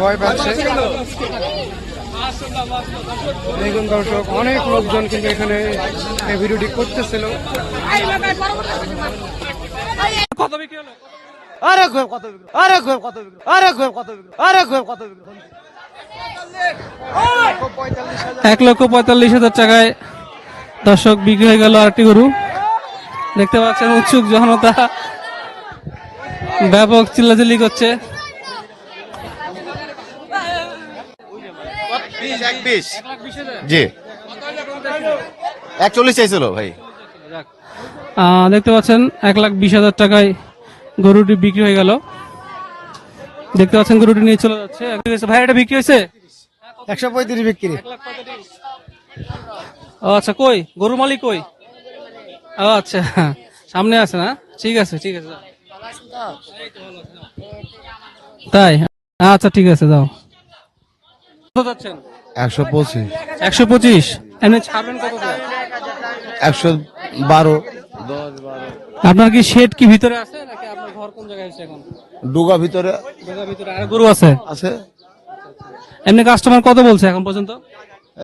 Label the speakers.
Speaker 1: ভয় পাচ্ছে। দেখুন দর্শক অনেক লোকজন কিন্তু এখানে এই ভিডিওটি করতেছিল।
Speaker 2: কত বিক্রি হলো।
Speaker 3: আরে গোয়েব কত বিক্রি আরে গোয়েব কত বিক্রি আরে গোয়েব কত বিক্রি আরে গোয়েব কত বিক্রি।
Speaker 2: এক লক্ষ পঁয়তাল্লিশ হাজার টাকায় দর্শক বিক্রি হয়ে গেল আরেকটি গরু। দেখতে পাচ্ছেন উৎসুক জনতা। ব্যাপক চিল্লাচিল্লি করছে।
Speaker 4: জি। একচল্লিশ চাইছিল ভাই।
Speaker 2: দেখতে পাচ্ছেন এক লাখ বিশ হাজার টাকায় গরুটি বিক্রি হয়ে গেল। দেখতে পাচ্ছেন গরুটি নিয়ে চলে যাচ্ছে। ভাই এটা বিক্রি হয়েছে?
Speaker 1: একশো পঁয়ত্রিশ বিক্রি।
Speaker 2: ও আচ্ছা কই? গরু মালিক কই? ও আচ্ছা সামনে আছে না? ঠিক আছে ঠিক আছে যাও। তাই? আচ্ছা ঠিক আছে যাও। যাচ্ছেন?
Speaker 4: একশো পঁচিশ।
Speaker 2: একশো পঁচিশ? এমনি ছাড়বেন কত
Speaker 4: একশো বারো।
Speaker 2: আপনার কি শেড কি ভিতরে আছে নাকি আপনার ঘর কোন জায়গায় আছে এখন?
Speaker 4: ডুগা ভিতরে।
Speaker 2: ডুগা ভিতরে আর গরু আছে?
Speaker 4: আছে।
Speaker 2: এমনি কাস্টমার কত বলছে এখন পর্যন্ত?